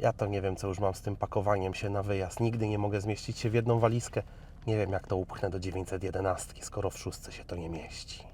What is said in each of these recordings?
Ja to nie wiem, co już mam z tym pakowaniem się na wyjazd. Nigdy nie mogę zmieścić się w jedną walizkę. Nie wiem, jak to upchnę do 911, skoro w szóstce się to nie mieści.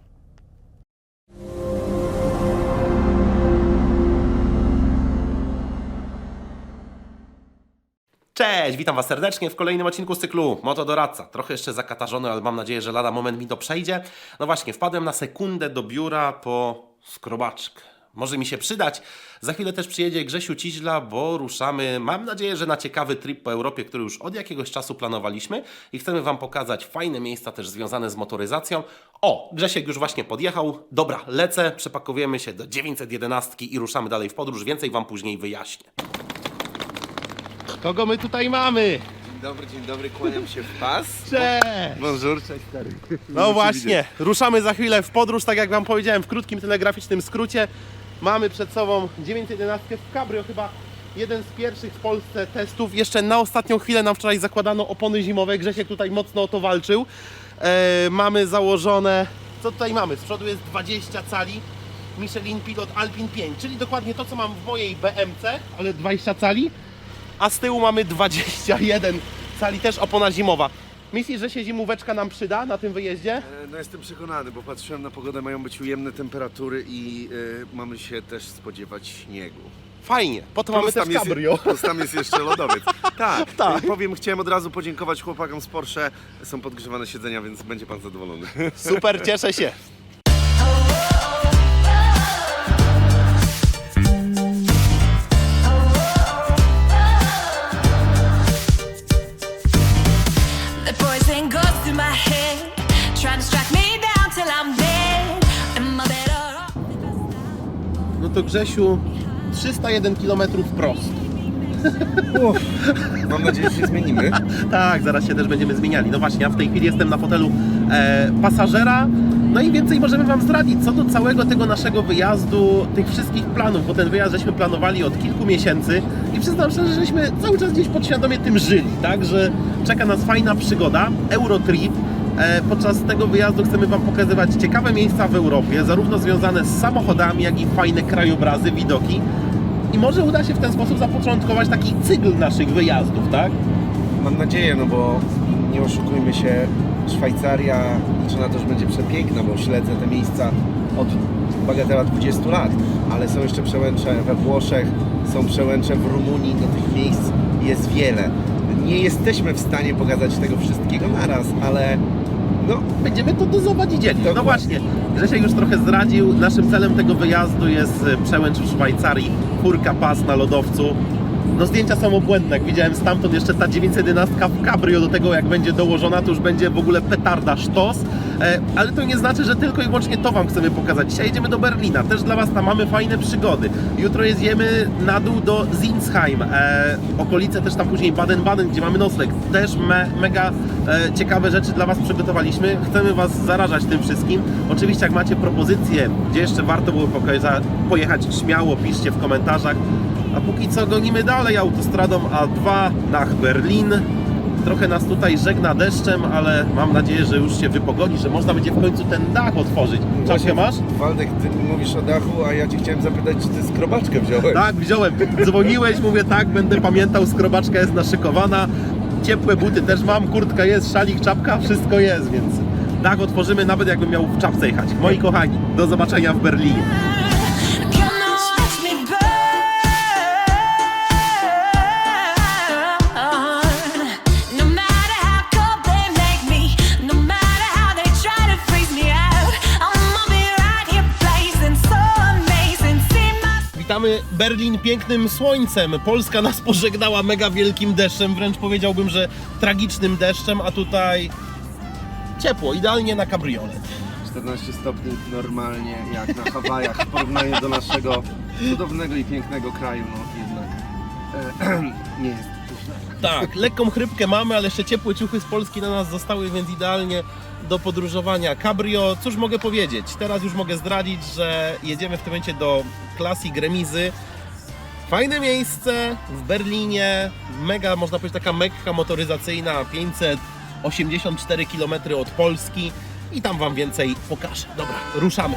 Cześć, witam Was serdecznie w kolejnym odcinku z cyklu Moto Doradca. Trochę jeszcze zakatarzony, ale mam nadzieję, że lada moment mi to przejdzie. No właśnie, wpadłem na sekundę do biura po skrobaczkę. Może mi się przydać. Za chwilę też przyjedzie Grzesiu Ciźla, bo ruszamy, mam nadzieję, że na ciekawy trip po Europie, który już od jakiegoś czasu planowaliśmy i chcemy Wam pokazać fajne miejsca też związane z motoryzacją. O, Grzesiek już właśnie podjechał. Dobra, lecę, przepakowujemy się do 911 i ruszamy dalej w podróż. Więcej Wam później wyjaśnię. Kogo my tutaj mamy? Dzień dobry, dzień dobry, kłaniam się w pas. Cześć! Bonjour, cześć stary. No właśnie, ruszamy za chwilę w podróż, tak jak Wam powiedziałem, w krótkim telegraficznym skrócie. Mamy przed sobą 911 w Cabrio, chyba jeden z pierwszych w Polsce testów. Jeszcze na ostatnią chwilę nam wczoraj zakładano opony zimowe, Grzesiek tutaj mocno o to walczył. E, mamy założone, co tutaj mamy? Z przodu jest 20 cali, Michelin Pilot Alpine 5, czyli dokładnie to, co mam w mojej BMC, ale 20 cali. A z tyłu mamy 21 cali, też opona zimowa. Myślisz, że się zimóweczka nam przyda na tym wyjeździe? E, No jestem przekonany, bo patrzyłem na pogodę, mają być ujemne temperatury i e, mamy się też spodziewać śniegu. Fajnie, po to mamy też jest- cabrio. Plus tam jest jeszcze lodowiec. Tak, Tak. e, powiem, chciałem od razu podziękować chłopakom z Porsche. Są podgrzewane siedzenia, więc będzie pan zadowolony. Super, cieszę się. To Grzesiu, 301 km prost. Mam nadzieję, że się zmienimy. Tak, zaraz się też będziemy zmieniali. No właśnie, ja w tej chwili jestem na fotelu e, pasażera. No i więcej możemy Wam zdradzić co do całego tego naszego wyjazdu, tych wszystkich planów, bo ten wyjazd żeśmy planowali od kilku miesięcy i przyznam szczerze, żeśmy cały czas gdzieś podświadomie tym żyli, tak, że czeka nas fajna przygoda, Eurotrip. E, Podczas tego wyjazdu chcemy Wam pokazywać ciekawe miejsca w Europie, zarówno związane z samochodami, jak i fajne krajobrazy, widoki. I może uda się w ten sposób zapoczątkować taki cykl naszych wyjazdów, tak? Mam nadzieję, no bo nie oszukujmy się, Szwajcaria liczę na to, że będzie przepiękna, bo śledzę te miejsca od bagatela 20 lat, ale są jeszcze przełęcze we Włoszech, są przełęcze w Rumunii, no tych miejsc jest wiele. Nie jesteśmy w stanie pokazać tego wszystkiego naraz, ale no, Będziemy to dozować i dzielić. No właśnie, Grzesiek już trochę zdradził. Naszym celem tego wyjazdu jest e, przełęcz w Szwajcarii, Furka Pas na lodowcu. No zdjęcia są obłędne, widziałem stamtąd jeszcze ta 911 w cabrio do tego jak będzie dołożona, to już będzie w ogóle petarda sztos. E, ale to nie znaczy, że tylko i wyłącznie to Wam chcemy pokazać. Dzisiaj jedziemy do Berlina, też dla Was tam mamy fajne przygody. Jutro jedziemy na dół do Zinsheim, e, okolice też tam później Baden-Baden, gdzie mamy nocleg. Też me, mega e, ciekawe rzeczy dla Was przygotowaliśmy. Chcemy Was zarażać tym wszystkim. Oczywiście jak macie propozycje, gdzie jeszcze warto było pojechać, śmiało piszcie w komentarzach. A póki co gonimy dalej autostradą A2 nach Berlin. Trochę nas tutaj żegna deszczem, ale mam nadzieję, że już się wypogoni, że można będzie w końcu ten dach otworzyć. Czapkę masz? Waldek, ty mówisz o dachu, a ja Cię chciałem zapytać, czy Ty skrobaczkę wziąłeś? Tak, wziąłem. Dzwoniłeś, mówię tak, będę pamiętał, skrobaczka jest naszykowana. Ciepłe buty też mam, kurtka jest, szalik, czapka, wszystko jest, więc dach otworzymy nawet jakbym miał w czapce jechać. Moi kochani, do zobaczenia w Berlinie. My Witamy Berlin pięknym słońcem. Polska nas pożegnała mega wielkim deszczem, wręcz powiedziałbym, że tragicznym deszczem, a tutaj ciepło, idealnie na kabriolet. 14 stopni normalnie, jak na Hawajach, w porównaniu do naszego cudownego i pięknego kraju, no jednak e, nie jest. Tak, lekką chrypkę mamy, ale jeszcze ciepłe ciuchy z Polski na nas zostały, więc idealnie do podróżowania. Cabrio, cóż mogę powiedzieć? Teraz już mogę zdradzić, że jedziemy w tym momencie do Classic Remizy. Fajne miejsce w Berlinie, mega, można powiedzieć, taka mekka motoryzacyjna, 584 km od Polski i tam Wam więcej pokażę. Dobra, ruszamy.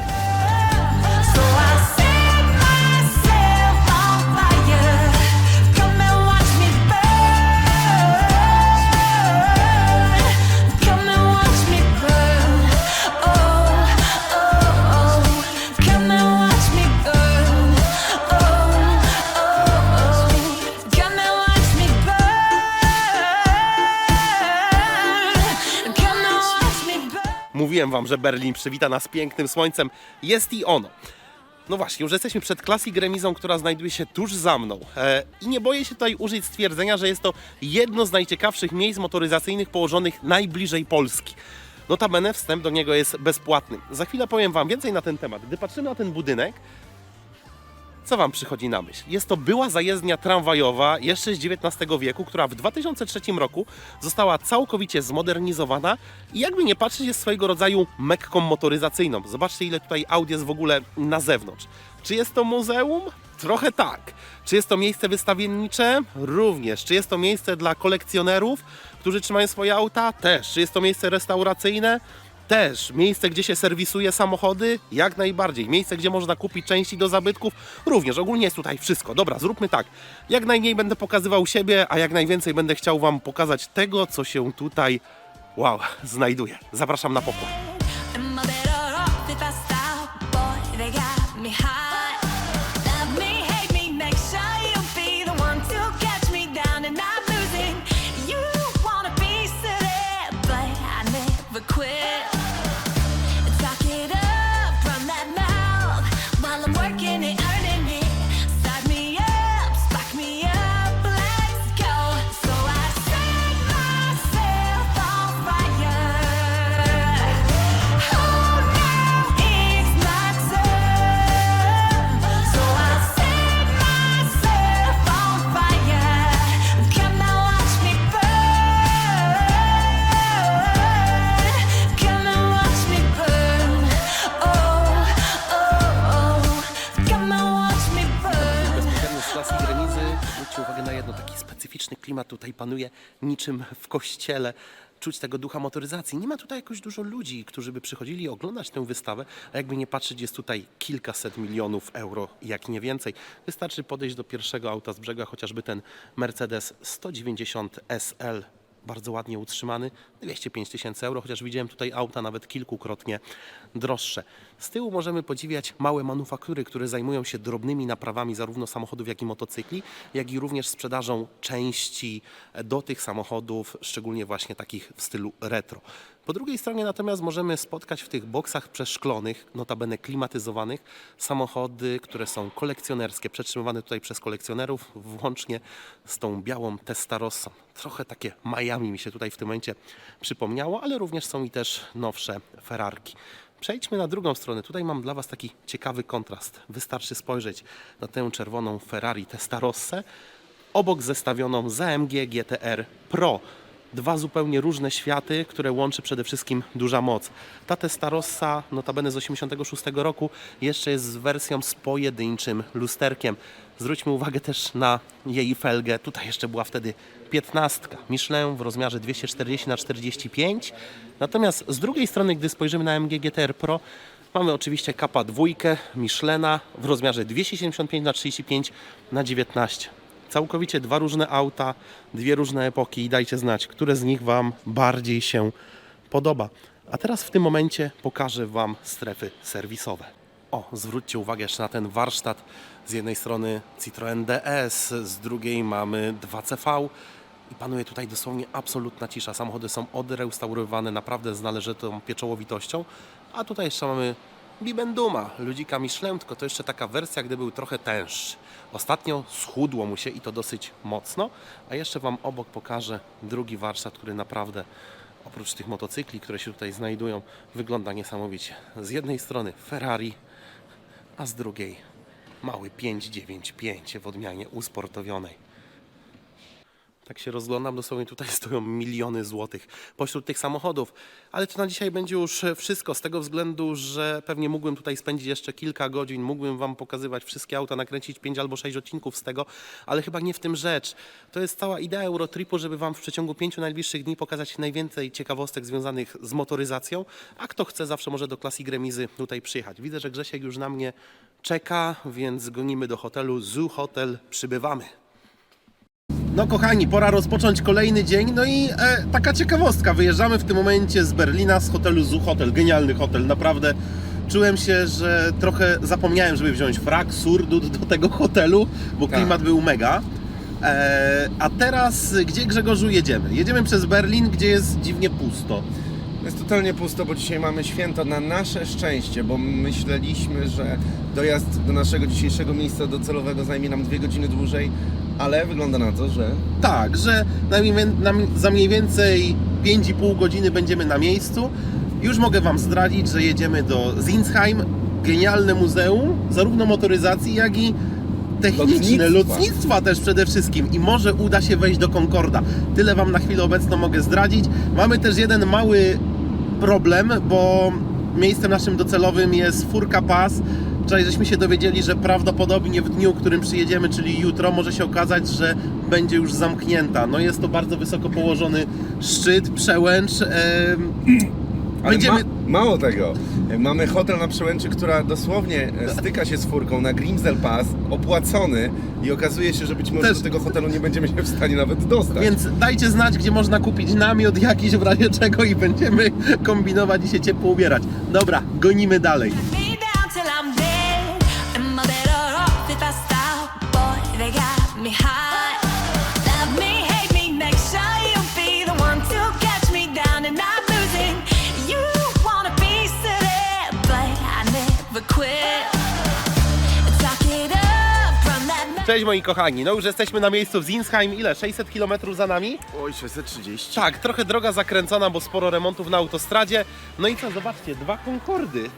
Mówiłem wam, że Berlin przywita nas pięknym słońcem. Jest i ono. No właśnie, już jesteśmy przed Classic Remizą, która znajduje się tuż za mną. E, I nie boję się tutaj użyć stwierdzenia, że jest to jedno z najciekawszych miejsc motoryzacyjnych położonych najbliżej Polski. Notabene wstęp do niego jest bezpłatny. Za chwilę powiem Wam więcej na ten temat. Gdy patrzymy na ten budynek, co Wam przychodzi na myśl? Jest to była zajezdnia tramwajowa jeszcze z XIX wieku, która w 2003 roku została całkowicie zmodernizowana i jakby nie patrzeć jest swojego rodzaju mekką motoryzacyjną. Zobaczcie ile tutaj aut jest w ogóle na zewnątrz. Czy jest to muzeum? Trochę tak. Czy jest to miejsce wystawiennicze? Również. Czy jest to miejsce dla kolekcjonerów, którzy trzymają swoje auta? Też. Czy jest to miejsce restauracyjne? Też. Miejsce, gdzie się serwisuje samochody? Jak najbardziej. Miejsce, gdzie można kupić części do zabytków? Również. Ogólnie jest tutaj wszystko. Dobra, zróbmy tak. Jak najmniej będę pokazywał siebie, a jak najwięcej będę chciał Wam pokazać tego, co się tutaj, wow, znajduje. Zapraszam na pokład. Tutaj panuje, niczym w kościele. Czuć tego ducha motoryzacji. Nie ma tutaj jakoś dużo ludzi, którzy by przychodzili oglądać tę wystawę, a jakby nie patrzeć, jest tutaj kilkaset milionów euro, jak nie więcej. Wystarczy podejść do pierwszego auta z brzega, chociażby ten Mercedes 190 SL bardzo ładnie utrzymany, 205 tysięcy euro, chociaż widziałem tutaj auta nawet kilkukrotnie droższe. Z tyłu możemy podziwiać małe manufaktury, które zajmują się drobnymi naprawami zarówno samochodów, jak i motocykli, jak i również sprzedażą części do tych samochodów, szczególnie właśnie takich w stylu retro. Po drugiej stronie natomiast możemy spotkać w tych boksach przeszklonych, notabene klimatyzowanych, samochody, które są kolekcjonerskie, przetrzymywane tutaj przez kolekcjonerów, włącznie z tą białą Testarossą. Trochę takie Miami mi się tutaj w tym momencie przypomniało, ale również są i też nowsze Ferrarki. Przejdźmy na drugą stronę. Tutaj mam dla Was taki ciekawy kontrast. Wystarczy spojrzeć na tę czerwoną Ferrari Testarossę, obok zestawioną z AMG GTR Pro. Dwa zupełnie różne światy, które łączy przede wszystkim duża moc. Ta Testarossa, notabene z 86 roku, jeszcze jest z wersją z pojedynczym lusterkiem. Zwróćmy uwagę też na jej felgę. Tutaj jeszcze była wtedy 15. Michelin w rozmiarze 240 na 45 Natomiast z drugiej strony, gdy spojrzymy na AMG GTR Pro, mamy oczywiście kapa dwójkę Michelena w rozmiarze 275 na 35 na 19 Całkowicie dwa różne auta, dwie różne epoki i dajcie znać, które z nich Wam bardziej się podoba. A teraz w tym momencie pokażę Wam strefy serwisowe. O, zwróćcie uwagę jeszcze na ten warsztat. Z jednej strony Citroën DS, z drugiej mamy 2CV i panuje tutaj dosłownie absolutna cisza. Samochody są odrestaurowane naprawdę z należytą pieczołowitością, a tutaj jeszcze mamy Bibenduma, ludzika Michelin, tylko to jeszcze taka wersja, gdy był trochę tęższy. Ostatnio schudło mu się i to dosyć mocno, a jeszcze Wam obok pokażę drugi warsztat, który naprawdę oprócz tych motocykli, które się tutaj znajdują, wygląda niesamowicie. Z jednej strony Ferrari, a z drugiej mały 595 w odmianie usportowionej. Tak się rozglądam, dosłownie tutaj stoją miliony złotych pośród tych samochodów. Ale to na dzisiaj będzie już wszystko, z tego względu, że pewnie mógłbym tutaj spędzić jeszcze kilka godzin, mógłbym Wam pokazywać wszystkie auta, nakręcić 5 albo 6 odcinków z tego, ale chyba nie w tym rzecz. To jest cała idea Eurotripu, żeby Wam w przeciągu pięciu najbliższych dni pokazać najwięcej ciekawostek związanych z motoryzacją, a kto chce zawsze może do Classic Remizy tutaj przyjechać. Widzę, że Grzesiek już na mnie czeka, więc gonimy do hotelu Zoo Hotel, przybywamy. No kochani, pora rozpocząć kolejny dzień. No i e, taka ciekawostka. Wyjeżdżamy w tym momencie z Berlina, z hotelu Zoo Hotel. Genialny hotel, naprawdę. Czułem się, że trochę zapomniałem, żeby wziąć frak, surdut do tego hotelu, bo Tak. klimat był mega. E, a teraz, gdzie Grzegorzu jedziemy? Jedziemy przez Berlin, gdzie jest dziwnie pusto. Jest totalnie pusto, bo dzisiaj mamy święto na nasze szczęście, bo myśleliśmy, że dojazd do naszego dzisiejszego miejsca docelowego zajmie nam dwie godziny dłużej, ale wygląda na to, że Tak, że na mniej, wię- na, za mniej więcej 5,5 godziny będziemy na miejscu. Już mogę Wam zdradzić, że jedziemy do Zinsheim, genialne muzeum, zarówno motoryzacji, jak i techniczne, Lotnictwa. lotnictwa też przede wszystkim i może uda się wejść do Concorda. Tyle Wam na chwilę obecną mogę zdradzić. Mamy też jeden mały problem, bo miejscem naszym docelowym jest Furka Pass. Wczoraj żeśmy się dowiedzieli, że prawdopodobnie w dniu, którym przyjedziemy, czyli jutro, może się okazać, że będzie już zamknięta. No jest to bardzo wysoko położony szczyt, przełęcz. em, Ale Będziemy... ma, mało tego, mamy hotel na Przełęczy, która dosłownie e, styka się z furką na Grimsel Pass, opłacony i okazuje się, że być może Też- do tego hotelu nie będziemy się w stanie nawet dostać. Więc dajcie znać, gdzie można kupić namiot jakiś w razie czego i będziemy kombinować i się ciepło ubierać. Dobra, gonimy dalej. Cześć moi kochani, no już jesteśmy na miejscu w Zinsheim, ile? 600 km za nami? Oj, 630. Tak, trochę droga zakręcona, bo sporo remontów na autostradzie. No i co, zobaczcie, dwa Concordy.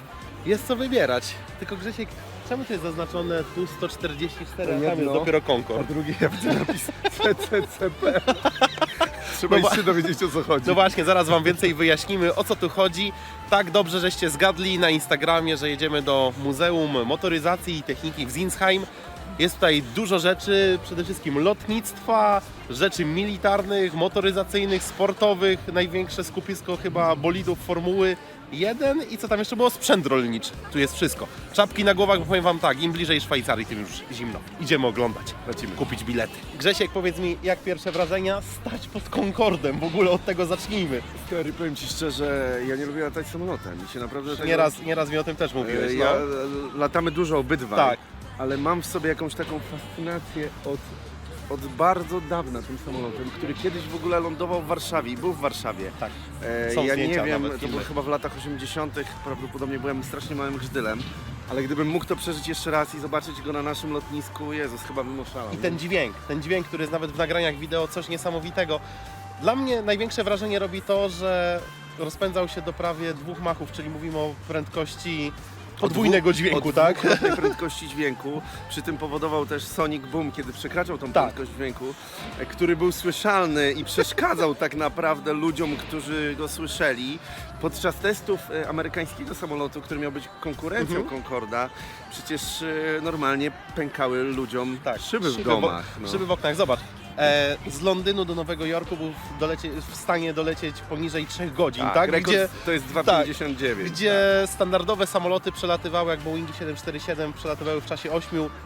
Jest co wybierać. Tylko Grzesiek, czemu to jest zaznaczone tu 144, a tam jest Jedno. dopiero A Concord? drugi ja widzę napis CCCP. Trzeba No wa- dowiedzieć o co chodzi. No właśnie, zaraz Wam więcej wyjaśnimy o co tu chodzi. Tak dobrze, żeście zgadli na Instagramie, że jedziemy do Muzeum Motoryzacji i Techniki w Zinsheim. Jest tutaj dużo rzeczy, przede wszystkim lotnictwa, rzeczy militarnych, motoryzacyjnych, sportowych, największe skupisko chyba bolidów Formuły 1 i co tam jeszcze było? Sprzęt rolniczy. Tu jest wszystko. Czapki na głowach, bo powiem Wam tak, im bliżej Szwajcarii, tym już zimno. Idziemy oglądać, Lecimy. kupić bilety. Grzesiek, powiedz mi, jak pierwsze wrażenia stać pod Concordem? W ogóle od tego zacznijmy. Stary, powiem Ci szczerze, ja nie lubię latać samolotem. Mi się naprawdę tego... Nieraz, nieraz mi o tym też mówiłeś. E, No. Ja, e, latamy dużo obydwa, Tak. Ale mam w sobie jakąś taką fascynację od, od bardzo dawna tym samolotem, który kiedyś w ogóle lądował w Warszawie i był w Warszawie. Tak. E, Są ja nie zdjęcia, wiem, nawet to było filmy. chyba w latach 80., prawdopodobnie byłem strasznie małym grzdylem, ale gdybym mógł to przeżyć jeszcze raz i zobaczyć go na naszym lotnisku, Jezus, chyba bym oszalał. I ten dźwięk, ten dźwięk, który jest nawet w nagraniach wideo, coś niesamowitego. Dla mnie największe wrażenie robi to, że rozpędzał się do prawie dwóch machów, czyli mówimy o prędkości podwójnego dźwięku, tak? Dwukrotnej prędkości dźwięku. Przy tym powodował też Sonic Boom, kiedy przekraczał tą Tak. prędkość dźwięku, e, który był słyszalny i przeszkadzał tak naprawdę ludziom, którzy go słyszeli. Podczas testów e, amerykańskiego samolotu, który miał być konkurencją Mhm. Concorda, przecież e, normalnie pękały ludziom szyby w wo- domach. no. Tak, Szyby w oknach, zobacz. E, z Londynu do Nowego Jorku był w, dolecie, w stanie dolecieć poniżej 3 godzin, tak? rekord Gdzie, to jest 2,59. gdzie standardowe samoloty przelatywały, jak Boeingi 747, przelatywały w czasie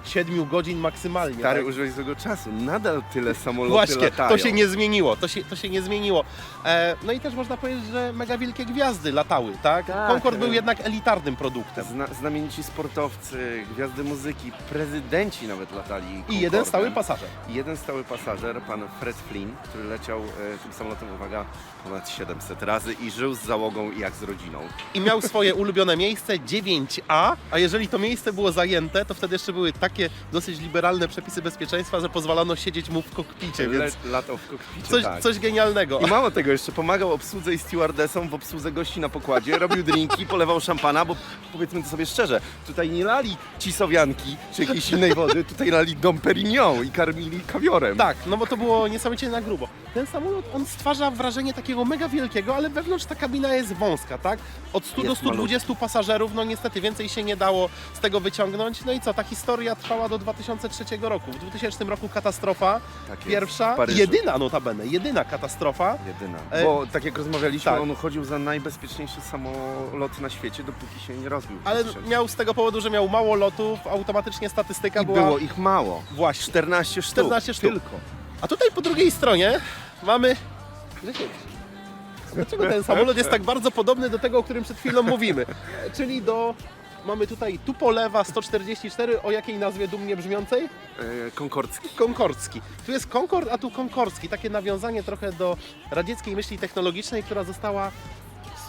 8-7 godzin maksymalnie. Stary, tak? użyłeś tego czasu. Nadal tyle samoloty Właśnie, latają. to się nie zmieniło, to się, to się nie zmieniło. E, no i też można powiedzieć, że mega wielkie gwiazdy latały, tak? Tak, Concorde był jednak elitarnym produktem. Zna, znamienici sportowcy, gwiazdy muzyki, prezydenci nawet latali. I Concordem. jeden stały pasażer. I jeden stały pasażer, pan Fred Flynn, który leciał e, tym samolotem, uwaga, ponad 700 razy i żył z załogą jak z rodziną. I miał swoje ulubione miejsce 9A, a jeżeli to miejsce było zajęte, to wtedy jeszcze były takie dosyć liberalne przepisy bezpieczeństwa, że pozwalano siedzieć mu w kokpicie, Le, więc latał w kokpicie, coś, tak. coś genialnego. I mało tego, jeszcze pomagał obsłudze i stewardesom w obsłudze gości na pokładzie, robił drinki, polewał szampana, bo powiedzmy to sobie szczerze, tutaj nie lali cisowianki czy jakiejś innej wody, tutaj lali Dom Perignon i karmili kawiorem. Tak, no bo to było niesamowicie na grubo. Ten samolot, on stwarza wrażenie takiego mega wielkiego, ale wewnątrz ta kabina jest wąska, tak? Od 100 do Jest 120 pasażerów, no niestety więcej się nie dało z tego wyciągnąć. No i co, ta historia trwała do 2003 roku. W 2000 roku katastrofa, Tak jest, pierwsza, Paryżu. jedyna notabene, jedyna katastrofa. Jedyna. E, Bo tak jak rozmawialiśmy, tak. on uchodził za najbezpieczniejszy samolot na świecie, dopóki się nie rozbił. Ale przecież. miał z tego powodu, że miał mało lotów, automatycznie statystyka I była... było ich mało. Właśnie. 14 sztuk. 14 sztuk. Tylko. A tutaj po drugiej stronie mamy... Grzesiek, Dlaczego ten samolot jest tak bardzo podobny do tego, o którym przed chwilą mówimy? Czyli do... Mamy tutaj Tupolewa 144, o jakiej nazwie dumnie brzmiącej? E, Konkordzki. Konkordzki. Tu jest Konkord, a tu Konkordzki. Takie nawiązanie trochę do radzieckiej myśli technologicznej, która została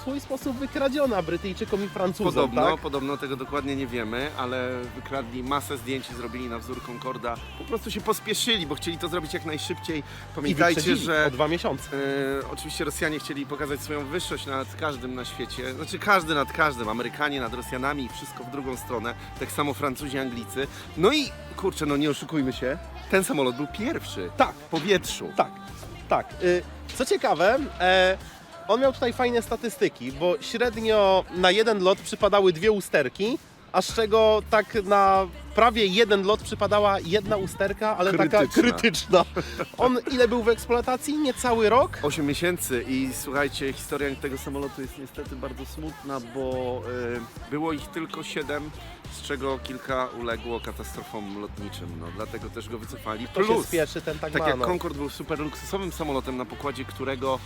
swój sposób wykradziona Brytyjczykom i Francuzom, Podobno, tak? podobno tego dokładnie nie wiemy, ale wykradli masę zdjęć i zrobili na wzór Concorda. Po prostu się pospieszyli, bo chcieli to zrobić jak najszybciej. I Pamiętajcie, wyprzedzili że o dwa miesiące. E, oczywiście Rosjanie chcieli pokazać swoją wyższość nad każdym na świecie. Znaczy każdy nad każdym. Amerykanie nad Rosjanami i wszystko w drugą stronę. Tak samo Francuzi, Anglicy. No i kurczę, no nie oszukujmy się. Ten samolot był pierwszy. Tak. W powietrzu. Tak, tak. Y, Co ciekawe, e, on miał tutaj fajne statystyki, bo średnio na jeden lot przypadały dwie usterki, a z czego tak na prawie jeden lot przypadała jedna usterka, ale taka Krytyczna. krytyczna. On ile był w eksploatacji? Niecały rok? 8 miesięcy i słuchajcie, historia tego samolotu jest niestety bardzo smutna, bo e, było ich tylko 7, z czego kilka uległo katastrofom lotniczym. No, dlatego też go wycofali. To się spieszy, ten tak, Tak jak. Concorde był super luksusowym samolotem, na pokładzie którego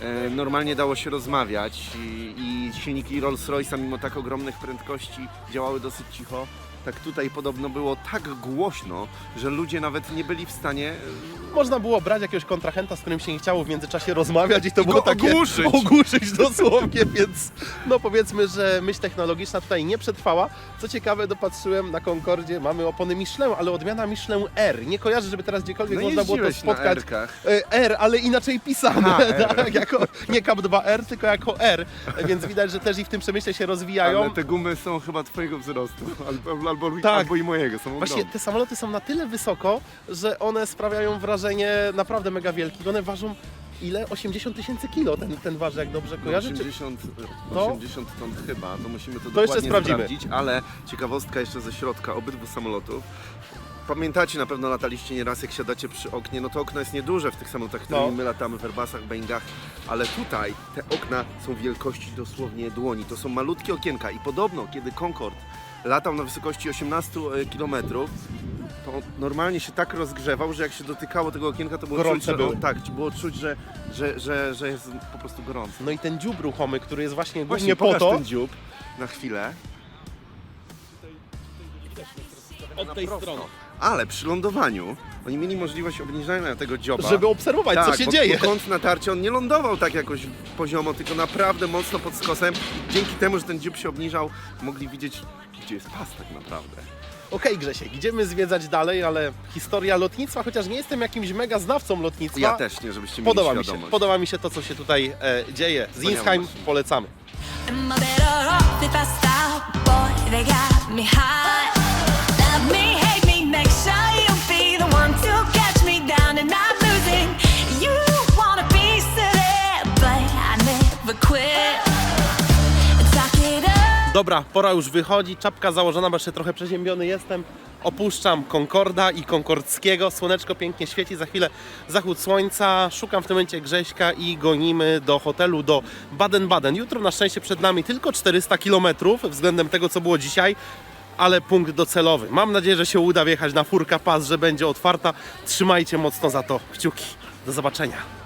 e, normalnie dało się rozmawiać i, i silniki Rolls-Royce'a mimo tak ogromnych prędkości działały dosyć cicho. Tak tutaj podobno było tak głośno, że ludzie nawet nie byli w stanie e, Można było brać jakiegoś kontrahenta, z którym się nie chciało w międzyczasie rozmawiać i to I było takie ogłuszyć. ogłuszyć dosłownie, więc no powiedzmy, że myśl technologiczna tutaj nie przetrwała. Co ciekawe, dopatrzyłem na Concordzie, mamy opony Michelin, ale odmiana Michelin R. Nie kojarzę, żeby teraz gdziekolwiek no można było to spotkać. E, R, ale inaczej pisane, Aha, R. tak, jako, nie Cap 2R, tylko jako R, więc widać, że też i w tym przemyśle się rozwijają. Ale te gumy są chyba twojego wzrostu, albo, albo, Tak. albo i mojego, są Właśnie ogromne. te samoloty są na tyle wysoko, że one sprawiają wrażenie naprawdę mega wielkie. One ważą ile? 80 tysięcy kilo ten, ten waży, jak dobrze kojarzę? Czy... 80, No. 80 ton chyba, to musimy to, To dokładnie jeszcze sprawdzimy. sprawdzić, ale ciekawostka jeszcze ze środka obydwu samolotów. Pamiętacie, na pewno lataliście nieraz, jak siadacie przy oknie, no to okno jest nieduże w tych samolotach, którymi No. my latamy w Airbusach, Boeingach, ale tutaj te okna są wielkości dosłownie dłoni. To są malutkie okienka i podobno, kiedy Concorde latał na wysokości 18 km, to on normalnie się tak rozgrzewał, że jak się dotykało tego okienka, to było Gorące czuć, że, były. tak, było czuć, że, że, że, że jest po prostu gorąco. No i ten dziób ruchomy, który jest właśnie głównie Właśnie po pokaż to, ten dziób na chwilę. od tej strony, Ale przy lądowaniu oni mieli możliwość obniżania tego dzioba. żeby obserwować, tak, co się bo, dzieje. Bo kąt natarcia on nie lądował tak jakoś poziomo, tylko naprawdę mocno pod skosem. Dzięki temu, że ten dziób się obniżał, mogli widzieć, gdzie jest pas tak naprawdę. Okej Grzesiek, idziemy zwiedzać dalej, ale historia lotnictwa, chociaż nie jestem jakimś mega znawcą lotnictwa, Ja też nie, żebyście mieli podoba mi się, świadomość. podoba mi się to, co się tutaj e, dzieje. Zinsheim maszyny. polecamy. Am I better off if I stop? Boy, they got me. Love me, Dobra, pora już wychodzi, czapka założona, bo jeszcze trochę przeziębiony jestem. Opuszczam Concorda i Concordskiego. Słoneczko pięknie świeci, za chwilę zachód słońca. Szukam w tym momencie Grześka i gonimy do hotelu, do Baden-Baden. Jutro na szczęście przed nami tylko 400 km względem tego, co było dzisiaj. Ale punkt docelowy. Mam nadzieję, że się uda wjechać na furka pas, że będzie otwarta. Trzymajcie mocno za to kciuki. Do zobaczenia.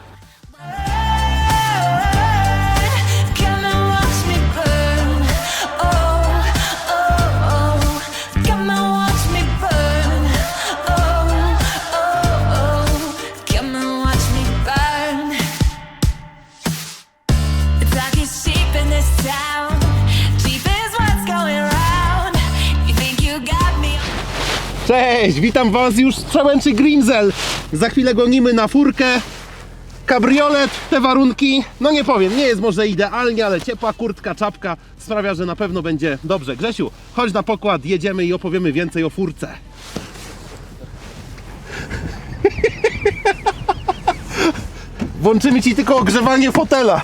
Cześć, witam Was już z przełęczy Grimzel. Za chwilę gonimy na furkę. Kabriolet, te warunki, no nie powiem, nie jest może idealnie, ale ciepła kurtka, czapka sprawia, że na pewno będzie dobrze. Grzesiu, chodź na pokład, jedziemy i opowiemy więcej o furce. Włączymy Ci tylko ogrzewanie fotela.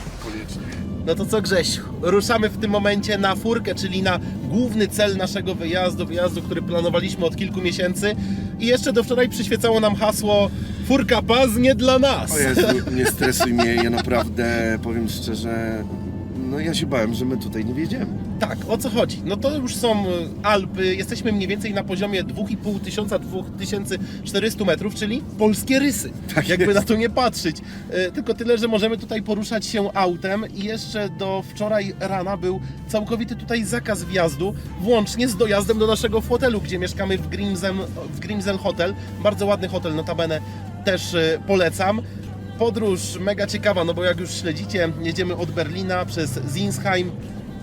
No to co Grzesiu, ruszamy w tym momencie na furkę, czyli na główny cel naszego wyjazdu, wyjazdu, który planowaliśmy od kilku miesięcy i jeszcze do wczoraj przyświecało nam hasło Furka Paz nie dla nas. O Jezu, nie stresuj mnie, ja naprawdę powiem szczerze, no ja się bałem, że my tutaj nie wjedziemy. Tak, o co chodzi? No to już są e, Alpy, jesteśmy mniej więcej na poziomie 2,5 tysiąca, 2400 metrów, czyli polskie rysy. Tak Jakby jest. na to nie patrzeć. E, Tylko tyle, że możemy tutaj poruszać się autem i jeszcze do wczoraj rana był całkowity tutaj zakaz wjazdu, włącznie z dojazdem do naszego hotelu, gdzie mieszkamy w Grimsel, w Grimsel Hotel. Bardzo ładny hotel, notabene też e, polecam. Podróż mega ciekawa, no bo jak już śledzicie, jedziemy od Berlina przez Zinsheim.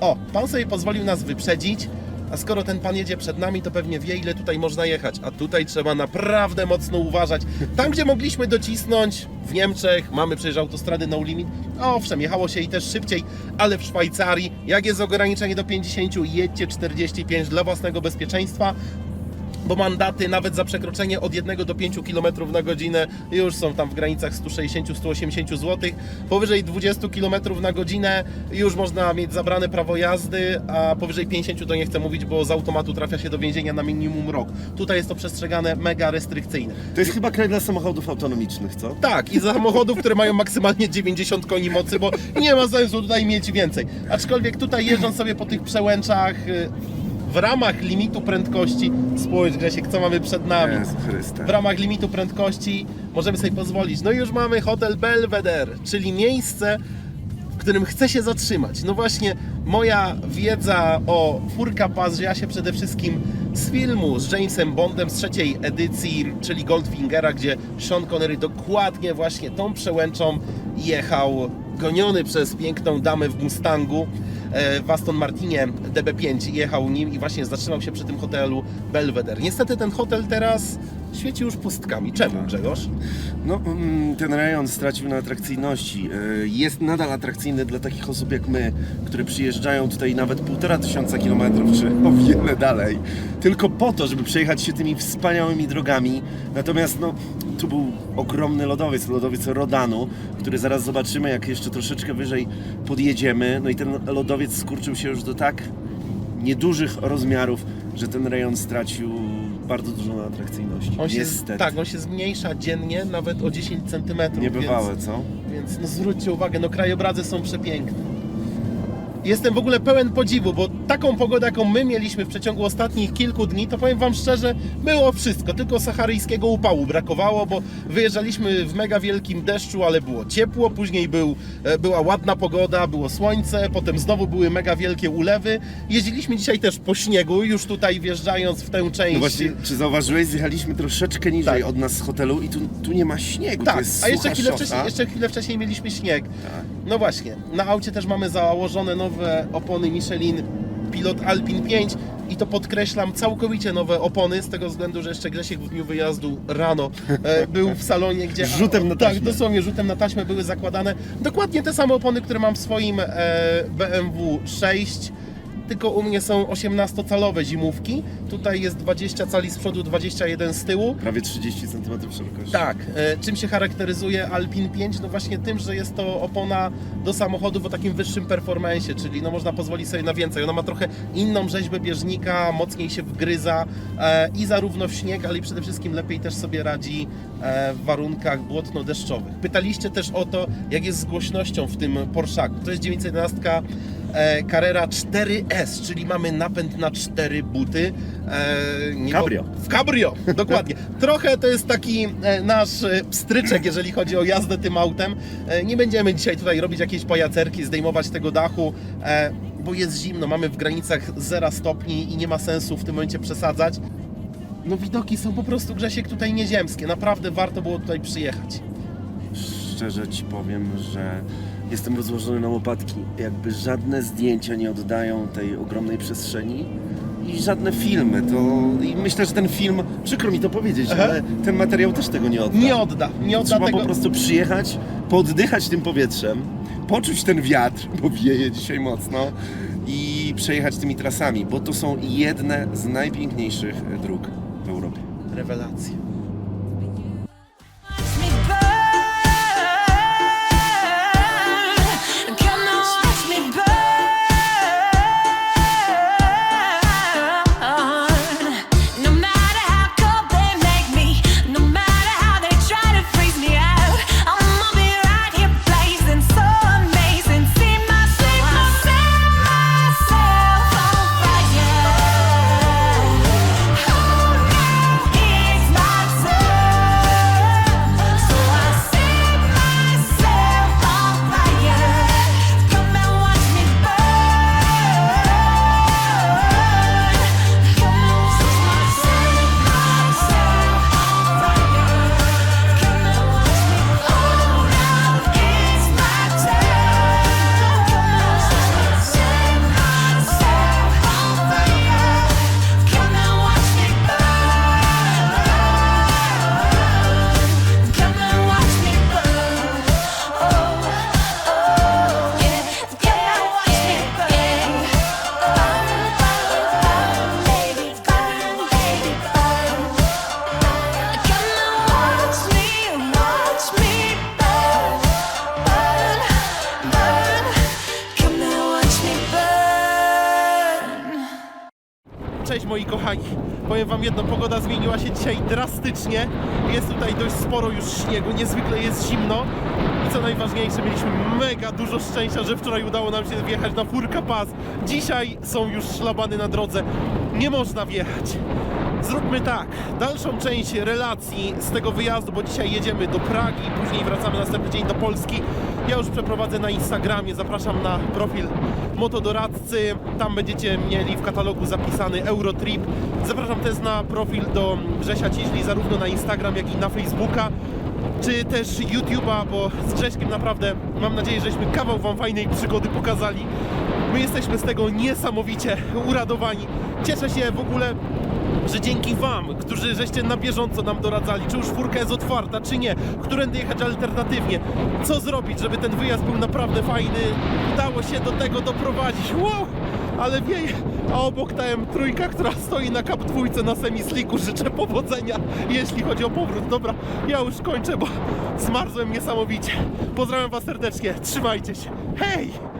O, pan sobie pozwolił nas wyprzedzić, a skoro ten pan jedzie przed nami, to pewnie wie, ile tutaj można jechać. A tutaj trzeba naprawdę mocno uważać. Tam, gdzie mogliśmy docisnąć, w Niemczech, mamy przecież autostrady no limit. Owszem, jechało się i też szybciej, ale w Szwajcarii, jak jest ograniczenie do 50, jedźcie 45 dla własnego bezpieczeństwa bo mandaty nawet za przekroczenie od 1 do 5 km na godzinę już są tam w granicach 160-180 zł. Powyżej 20 km na godzinę już można mieć zabrane prawo jazdy, a powyżej 50 to nie chcę mówić, bo z automatu trafia się do więzienia na minimum rok. Tutaj jest to przestrzegane mega restrykcyjnie. To jest chyba kraj dla samochodów autonomicznych, co? Tak, i samochodów, które mają maksymalnie 90 koni mocy, bo nie ma sensu tutaj mieć więcej. Aczkolwiek tutaj jeżdżąc sobie po tych przełęczach y, w ramach limitu prędkości, spójrz Grzesiek, co mamy przed nami. Jezu Chryste. W ramach limitu prędkości możemy sobie pozwolić. No i już mamy hotel Belvedere, czyli miejsce, w którym chcę się zatrzymać. No właśnie, moja wiedza o Furka Pass wzięła się przede wszystkim z filmu z Jamesem Bondem z trzeciej edycji, czyli Goldfingera, gdzie Sean Connery dokładnie właśnie tą przełęczą jechał, goniony przez piękną damę w Mustangu. W Aston Martinie DB5 jechał nim i właśnie zatrzymał się przy tym hotelu Belvedere. Niestety ten hotel teraz świeci już pustkami. Czemu Grzegorz? No, mm, ten rejon stracił na atrakcyjności. E, Jest nadal atrakcyjny dla takich osób jak my, które przyjeżdżają tutaj nawet półtora tysiąca kilometrów, czy o wiele dalej, tylko po to, żeby przejechać się tymi wspaniałymi drogami. Natomiast, no, tu był ogromny lodowiec, lodowiec Rodanu, który zaraz zobaczymy, jak jeszcze troszeczkę wyżej podjedziemy. No i ten lodowiec skurczył się już do tak niedużych rozmiarów, że ten rejon stracił bardzo dużo na atrakcyjności. On się, Niestety. tak, on się zmniejsza dziennie nawet o 10 cm. Niebywałe, co? Więc, więc no zwróćcie uwagę, no krajobrazy są przepiękne. Jestem w ogóle pełen podziwu, bo taką pogodę, jaką my mieliśmy w przeciągu ostatnich kilku dni, to powiem Wam szczerze, było wszystko. Tylko saharyjskiego upału brakowało, bo wyjeżdżaliśmy w mega wielkim deszczu, ale było ciepło, później był, e, była ładna pogoda, było słońce, potem znowu były mega wielkie ulewy. Jeździliśmy dzisiaj też po śniegu, już tutaj wjeżdżając w tę część. No właśnie, czy zauważyłeś, zjechaliśmy troszeczkę niżej Tak. od nas z hotelu i tu, tu nie ma śniegu, Tak, a jeszcze chwilę, wcześniej, jeszcze chwilę wcześniej mieliśmy śnieg. Tak. No właśnie, na aucie też mamy założone nowe opony Michelin Pilot Alpine 5 i to podkreślam, całkowicie nowe opony, z tego względu, że jeszcze Grzesiek w dniu wyjazdu rano e, był w salonie, gdzie... Rzutem na Tak, taśmę. dosłownie rzutem na taśmę były zakładane dokładnie te same opony, które mam w swoim e, BMW 6, tylko u mnie są 18-calowe zimówki, tutaj jest 20 cali z przodu, 21 z tyłu. Prawie 30 cm szerokości. Tak, e, czym się charakteryzuje Alpine 5? No właśnie tym, że jest to opona do samochodów o takim wyższym performanceie, czyli no można pozwolić sobie na więcej. Ona ma trochę inną rzeźbę bieżnika, mocniej się wgryza e, i zarówno w śnieg, ale i przede wszystkim lepiej też sobie radzi e, w warunkach błotno-deszczowych. Pytaliście też o to, jak jest z głośnością w tym Porschaku. To jest 911 e, Carrera 4S, czyli mamy napęd na cztery buty. E, nie Cabrio. W cabrio, dokładnie. Trochę to jest taki e, nasz e, pstryczek, jeżeli chodzi o jazdę tym autem. E, Nie będziemy dzisiaj tutaj robić jakiejś pajacerki, zdejmować tego dachu, e, bo jest zimno, mamy w granicach 0 stopni i nie ma sensu w tym momencie przesadzać. No widoki są po prostu, Grzesiek, tutaj nieziemskie. Naprawdę warto było tutaj przyjechać. Szczerze ci powiem, że jestem rozłożony na łopatki. Jakby żadne zdjęcia nie oddają tej ogromnej przestrzeni i żadne filmy. To... I myślę, że ten film, przykro mi to powiedzieć, Aha. ale ten materiał też tego nie odda. Nie odda, nie odda Trzeba tego. po prostu przyjechać, poddychać tym powietrzem, poczuć ten wiatr, bo wieje dzisiaj mocno i przejechać tymi trasami, bo to są jedne z najpiękniejszych dróg w Europie. Rewelacja. Dzisiaj drastycznie. Jest tutaj dość sporo już śniegu, niezwykle jest zimno. I co najważniejsze, mieliśmy mega dużo szczęścia, że wczoraj udało nam się wjechać na Furka Pass. Dzisiaj są już szlabany na drodze. Nie można wjechać. Zróbmy tak, dalszą część relacji z tego wyjazdu, bo dzisiaj jedziemy do Pragi, później wracamy następny dzień do Polski. Ja już przeprowadzę na Instagramie, zapraszam na profil Motodoradcy, tam będziecie mieli w katalogu zapisany Eurotrip. Zapraszam też na profil do Grzesia Ciźli, zarówno na Instagram, jak i na Facebooka czy też YouTube'a, bo z Grześkiem naprawdę mam nadzieję, żeśmy kawał Wam fajnej przygody pokazali. My jesteśmy z tego niesamowicie uradowani. Cieszę się w ogóle, że dzięki Wam, którzy żeście na bieżąco nam doradzali, czy już furka jest otwarta, czy nie, którędy jechać alternatywnie, co zrobić, żeby ten wyjazd był naprawdę fajny, udało się do tego doprowadzić. Wow! Ale wieje, a obok ta M3, która stoi na kap dwójce na semisliku, życzę powodzenia, jeśli chodzi o powrót. Dobra, ja już kończę, bo zmarzłem niesamowicie. Pozdrawiam Was serdecznie, trzymajcie się. Hej!